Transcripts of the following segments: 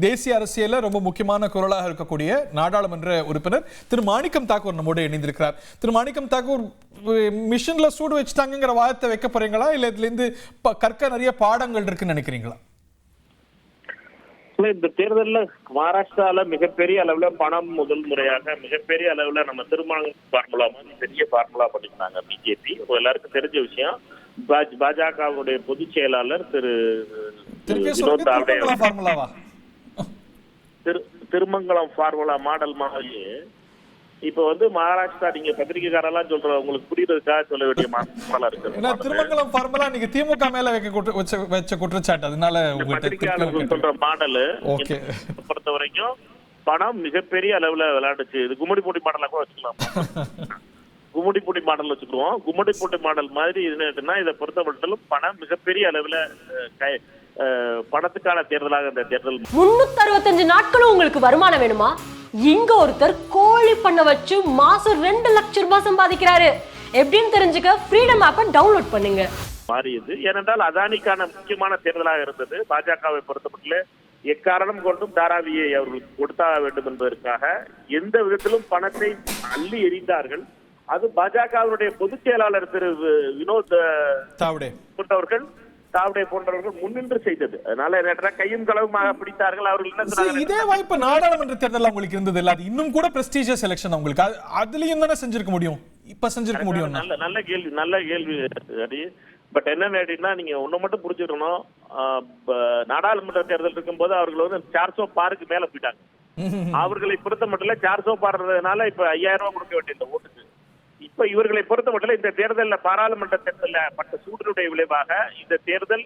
தேசிய அரசியல்ல ரொம்ப முக்கியமான குரலாக இருக்கக்கூடிய நாடாளுமன்ற உறுப்பினர் திரு மாணிக்கம் தாக்கூர் நம்மோடு இணைந்திருக்கிறார். திரு மாணிக்கம் தாக்கூர் மிஷின்ல சூடு வச்சுட்டாங்கங்கிற வாதத்தை வைக்க போறீங்களா? இல்ல இதுல இருந்து ப- கற்க நிறைய பாடங்கள் இருக்குன்னு நினைக்கிறீங்களா? இந்த தேர்தல்ல மகாராஷ்டிரால மிகப்பெரிய அளவுல பணம் முதல் முறையாக மிகப்பெரிய அளவுல நம்ம திருமணம் ஃபார்முலா மாதிரி பெரிய ஃபார்முலா பண்ணிருந்தாங்க பிஜேபி எல்லாருக்கும் தெரிஞ்ச விஷயம் பாஜ- பாஜகவுடைய பொதுச் செயலாளர் திரு வினோத் தாவ்டே திரு திருமங்கலம் ஃபார்முலா மாடல் மாதிரி. இப்ப வந்து மகாராஷ்டிரா நீங்க பத்திரிகைக்காரெல்லாம் சொல்ற உங்களுக்கு புரியுறதுக்காக சொல்ல வேண்டிய மாடலா ஏன்னா இருக்கு திருமங்கலம் ஃபார்முலா நீங்க திமுக மேல வைக்க வச்ச குற்றச்சாட்டு. அதனால பத்திரிகையாளர்கள் சொல்ற மாடலு பொறுத்த வரைக்கும் பணம் மிகப்பெரிய அளவுல விளையாடுச்சு இது கும்மிடி போட்டி மாடலா கூட வச்சுக்கலாம். கும்மிடி போட்டி மாடல் வச்சுக்குவோம் கும்மிடி போட்டி மாடல் மாதிரி இது என்னன்னா இதை பொறுத்த மட்டும் பணம் மிகப்பெரிய அளவுல பணத்துக்கான தேர்தலாக இந்த தேர்தல் முன்னூத்தி அறுபத்தஞ்சு நாட்களும் உங்களுக்கு வருமானம் வேணுமா? இங்க ஒருத்தர் கோழி பண்ண வச்சு மாசம் ரெண்டு லட்சம் ரூபாய் சம்பாதிக்கிறாரு. எப்படின்னு தெரிஞ்சுக்க ஃப்ரீடம் ஆப்பை டவுன்லோட் பண்ணுங்க. மாறியது. ஏனென்றால் அதானிக்கான முக்கியமான தேர்தலாக இருந்தது. பாஜகவை பொறுத்தமட்டில் எக்காரணம் கொண்டும் தாராவியை அவர்களுக்கு கொடுத்தாக வேண்டும் என்பதற்காக எந்த விதத்திலும் பணத்தை அள்ளி எறிந்தார்கள். அது பாஜகவினுடைய பொதுச் செயலாளர் திரு வினோத் அஹ், தாவடே போன்றவர்கள் முன்னின்று செய்தது. அதனால என்ன கையும் களவுமாக பிடித்தார்கள். அவர்கள்? இதே வாய்ப்பு நாடாளுமன்ற தேர்தல் உங்களுக்கு இருந்தது இல்ல. அது இன்னும் கூட பிரஸ்டீஜியஸ் எலெக்ஷன் உங்களுக்கு அது- அதுலயும் தானே செஞ்சிருக்க முடியும்? இப்ப செஞ்சிருக்க முடியும் நல்ல நல்ல கேள்வி நல்ல கேள்வி ஹரி பட் என்ன அப்படின்னா நீங்க ஒண்ணு மட்டும் புரிஞ்சுக்கணும். நாடாளுமன்ற தேர்தல் இருக்கும்போது அவர்கள் வந்து சார்சோ பாருக்கு மேல போயிட்டாங்க. அவர்களை பொறுத்த மட்டும் சார்சோ பாடுறதுனால இப்ப ஐயாயிரம் ரூபாய் கொடுக்க வேண்டிய இந்த ஓட்டுக்கு. இப்ப இவர்களை பொறுத்த மட்டும் இந்த தேர்தலில் பாராளுமன்ற தேர்தலில் பட்ட சூட்டினுடைய விளைவாக இந்த தேர்தல்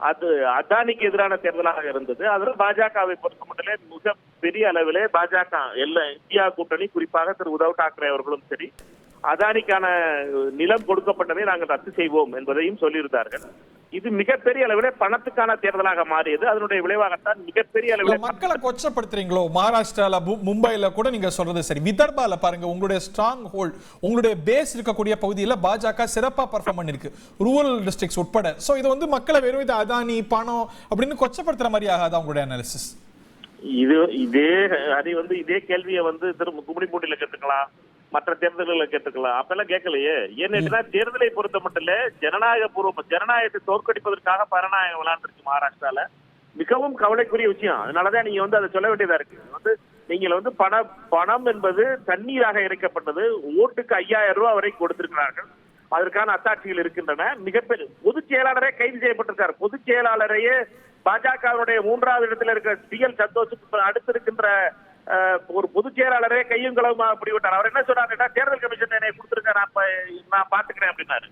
அது அதானிக்கு எதிரான தேர்தலாக இருந்தது. அதில் பாஜகவை பொறுத்த மட்டும் மிக பெரிய அளவிலே பாஜக எல்லா இந்தியா கூட்டணி குறிப்பாக திரு உத்தவ் தாக்கரே அவர்களும் சரி. அதானிக்கான நிலம் கொடுக்கப்பட்டதை நாங்கள் ரத்து செய்வோம் என்பதையும் சொல்லியிருந்தார்கள். இது மிகப்பெரிய அளவிலே பணத்துக்கான தேர்தலாக மாறியது. அதனுடைய விளைவாகத்தான் மிகப்பெரிய அளவிலே மக்களை கொச்சப்படுத்துறீங்களோ? மகாராஷ்டிரால மும்பைல கூட நீங்க சொல்றது சரி. விதர்பால பாருங்க உங்களுடைய ஸ்ட்ராங் ஹோல்ட் உங்களுடைய பேஸ் இருக்கக்கூடிய பகுதியில பாஜக சிறப்பா பர்ஃபார்ம் பண்ணிருக்கு. ரூரல் டிஸ்ட்ரிக்ட்ஸ் உட்பட. சோ இது வந்து மக்களை வெறும் இது அதானி பணம் அப்படின்னு கொச்சப்படுத்துற மாதிரி ஆகாதா உங்களுடைய அனாலிசிஸ் இது இதே அது வந்து இதே கேள்வியை வந்து திரும்ப கும்மிடிப்பூண்டியில கேட்டுக்கலாம். மற்ற தேர்தல்களை கேட்டுக்கலாம். அப்பெல்லாம் கேட்கலையே. ஏன்னா தேர்தலை பொறுத்த மட்டும் இல்ல ஜனநாயக பூர்வ ஜனநாயகத்தை தோற்கடிப்பதற்காக பரநாயகம் விளையாண்டுருக்கு மகாராஷ்டிரால. மிகவும் கவலைக்குரிய விஷயம். அதனாலதான் நீங்க வந்து அதை சொல்ல வேண்டியதா இருக்கு. வந்து நீங்கள் வந்து பணம் பணம் என்பது தண்ணீராக இறைக்கப்பட்டது. ஓட்டுக்கு ஐயாயிரம் ரூபாய் வரை கொடுத்திருக்கிறார்கள். அதற்கான அத்தாட்சிகள் இருக்கின்றன. மிகப்பெரிய பொதுச் செயலாளரே கைது செய்யப்பட்டிருக்கார். பொதுச் செயலாளரையே பாஜகவுடைய மூன்றாவது இடத்துல இருக்கிற டி எல் சந்தோஷுக்கு அடுத்து இருக்கின்ற அஹ், ஒரு பொதுச் செயலாளரே கையும் கலவு அப்படி விட்டார். அவர் என்ன சொன்னாருன்னா தேர்தல் கமிஷன் என்னை கொடுத்துருக்க நான் நான் பாத்துக்கிறேன் அப்படின்னாரு.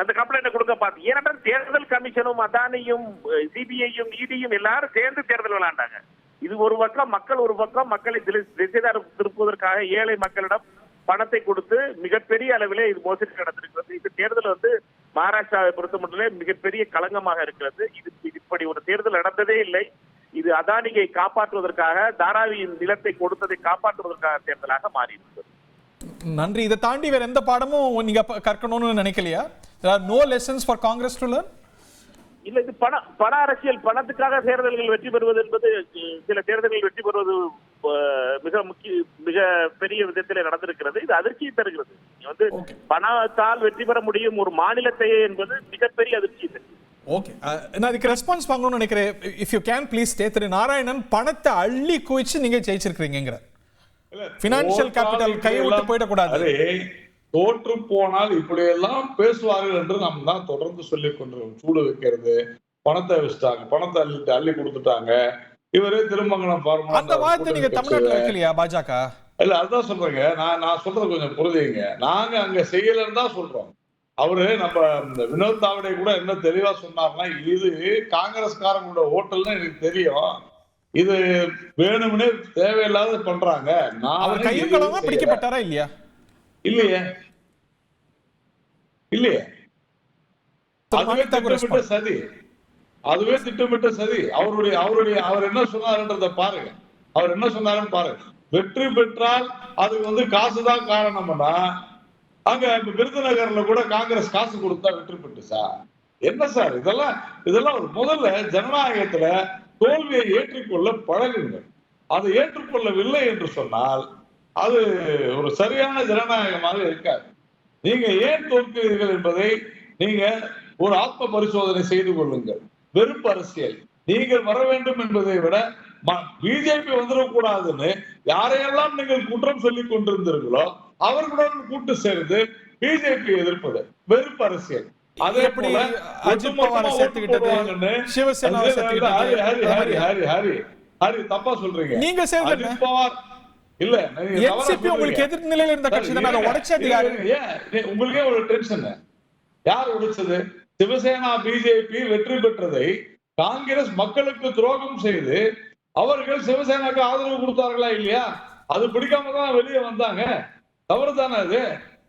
அந்த கம்ப்ளைண்ட் கொடுக்க பார்த்து. ஏனென்றால் தேர்தல் கமிஷனும் அதானியும் சிபிஐயும் இடியும் எல்லாரும் சேர்ந்து தேர்தல் விளையாண்டாங்க. இது ஒரு பக்கம் மக்கள் ஒரு பக்கம் மக்களை திசைதார திருப்புவதற்காக ஏழை மக்களிடம் பணத்தை கொடுத்து மிகப்பெரிய அளவிலே இது மோசடி நடந்திருக்கிறது. இது தேர்தல் வந்து மகாராஷ்டிராவை பொறுத்த மட்டும் மிகப்பெரிய களங்கமாக இருக்கிறது. இது இப்படி ஒரு தேர்தல் நடந்ததே இல்லை. இது அதானியை காப்பாற்றுவதற்காக தாராவியின் நிலத்தை கொடுத்ததை காப்பாற்றுவதற்காக தேர்தலாக மாறி நன்றி. இதை தாண்டி வேற எந்த பாடமும் நீங்க கற்கணும்னு நினைக்கலையா? No lessons for Congress to learn இல்ல இது பண பண அரசியல் பணத்துக்காக தேர்தல்கள் வெற்றி பெறுவது என்பது சில தேர்தல்கள் வெற்றி பெறுவது மிக முக்கிய மிக பெரிய விதத்திலே நடந்திருக்கிறது. இது அதிர்ச்சியை தருகிறது. வந்து. பணத்தால் வெற்றி பெற முடியும் ஒரு மாநிலத்தையே என்பது மிகப்பெரிய அதிர்ச்சியை தருகிறது. ஓகே நான் அதுக்கு ரெஸ்பான்ஸ் வாங்கணும்னு நினைக்கிறேன். If you can please stay Thiru Narayanan பணத்தை அள்ளி குவிச்சு நீங்க ஜெயிச்சிருக்கிறீங்கிற ஃபினான்ஷியல் கேபிட்டல் கை விட்டு போயிடக்கூடாது. தோற்று போனால் இப்படியெல்லாம் பேசுவார்கள் என்று நாம் தான் தொடர்ந்து சொல்லிக் கொண்டிருக்கோம் சூடு வைக்கிறது பணத்தை வச்சுட்டாங்க பணத்தை அள்ளி அள்ளி கொடுத்துட்டாங்க. இவரே திருமங்கலம் பார்மா அந்த வார்த்தை நீங்க தமிழ்நாட்டுல வைக்கலையா பாஜக? இல்ல அதான் சொல்றேங்க. நான் நான் சொல்றது கொஞ்சம் புரிஞ்சுங்க நாங்க அங்க செய்யலன்னு தான் சொல்றோம். அவரு நம்ம இந்த வினோத் தாவடே கூட என்ன தெளிவா சொன்னார்னா இது காங்கிரஸ்காரங்களோட ஹோட்டல்னு எனக்கு தெரியும். இது வேணும்னே தேவையில்லாத பண்றாங்க. நான். பிடிக்கப்பட்டாரா இல்லையா? இல்லையே. இல்லையே. அதுவே திட்டமிட்ட. சதி. அதுவே திட்டமிட்ட சதி. அவருடைய அவருடைய அவர் என்ன சொன்னாருன்றத பாருங்க. அவர் என்ன சொன்னாருன்னு பாருங்க. வெற்றி பெற்றால் அதுக்கு வந்து காசுதான் காரணம்னா அங்க விருதுநகர்ல கூட காங்கிரஸ் காசு கொடுத்தா வெற்றி பெற்று சார். என்ன சார்? இதெல்லாம் இதெல்லாம் ஒரு முதல்ல ஜனநாயகத்துல தோல்வியை ஏற்றுக்கொள்ள பழகுங்கள். அதை ஏற்றுக்கொள்ளவில்லை என்று சொன்னால் அது ஒரு சரியான ஜனநாயகமாக இருக்காது. நீங்க ஏன் தோற்கிறீர்கள் என்பதை நீங்க ஒரு ஆத்ம பரிசோதனை செய்து கொள்ளுங்கள். வெறுப்பு அரசியல். நீங்கள் வர வேண்டும் என்பதை விட பிஜேபி வந்துடக்கூடாதுன்னு யாரையெல்லாம் நீங்கள் குற்றம் சொல்லிக் கொண்டிருந்தீர்களோ அவர்களுடன் கூட்டு சேர்ந்து பிஜேபி எதிர்ப்பது வெறுப்பு அரசியல். அதே எப்படி அஜித் பவாரை சேர்த்துக்கிட்டது, சேர்த்துக்கிட்டது, ஹரி, ஹரி, அந்த ஹரி, மாதிரி. ஹரி, ஹரி, ஹரி, தப்பா சொல்றீங்க. நீங்க சேர்ந்து அஜித் பவார் இல்ல என்சிபி உங்களுக்கு. எதிர் நிலையில இருந்த கட்சி தானே? அதை உடைச்சது யாரு உங்களுக்கே ஒரு டென்ஷன். யார் உடைச்சது? சிவசேனா பிஜேபி வெற்றி பெற்றதை காங்கிரஸ் மக்களுக்கு துரோகம் செய்து அவர்கள் சிவசேனாக்கு ஆதரவு கொடுத்தார்களா இல்லையா? அது பிடிக்காம தான் வெளியே வந்தாங்க. தவறு தானே அது?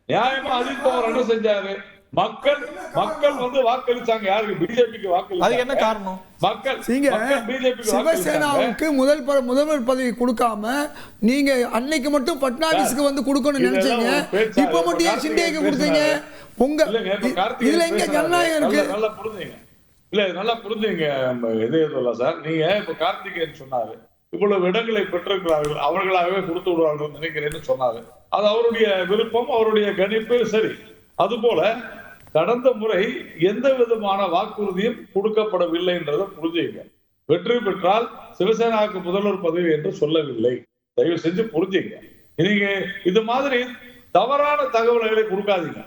நியாயமா அஜித் பவார் என்ன செஞ்சாரு? மக்கள் மக்கள் வந்து வாக்களிச்சாங்க. யாருக்கு? பிஜேபிக்கு அதுக்கு என்ன காரணம்? மக்கள் சிவசேனாவுக்கு முதல் முதல்வர் பதவி கொடுக்காம நீங்க அன்னைக்கு மட்டும் பட்னாவிஸ்க்கு வந்து கொடுக்கணும்னு நினைச்சீங்க? இப்ப மட்டும் ஏன் கார்த்திகேயன் கொடுத்தீங்க உங்க இதுல எங்க. ஜனநாயகம் இருக்கு? நல்லா- புரிஞ்சுங்க. இல்ல இது நல்லா புரிஞ்சுங்க. நம்ம இது சொல்லலாம் சார். நீங்க இப்ப கார்த்திகேயன் சொன்னாரு. இவ்வளவு இடங்களை பெற்றிருக்கிறார்கள் அவர்களாகவே கொடுத்து விடுவார்கள் நினைக்கிறேன்னு சொன்னாரு. அது அவருடைய விருப்பம் அவருடைய கணிப்பு சரி. அதுபோல கடந்த முறை எந்த விதமான வாக்குறுதியும் கொடுக்கப்படவில்லை என்றதை புரிஞ்சுங்க. வெற்றி பெற்றால் சிவசேனாவுக்கு முதல்வர் பதவி என்று சொல்லவில்லை. தயவு செஞ்சு புரிஞ்சுங்க. நீங்க இது மாதிரி தவறான தகவல்களை கொடுக்காதீங்க.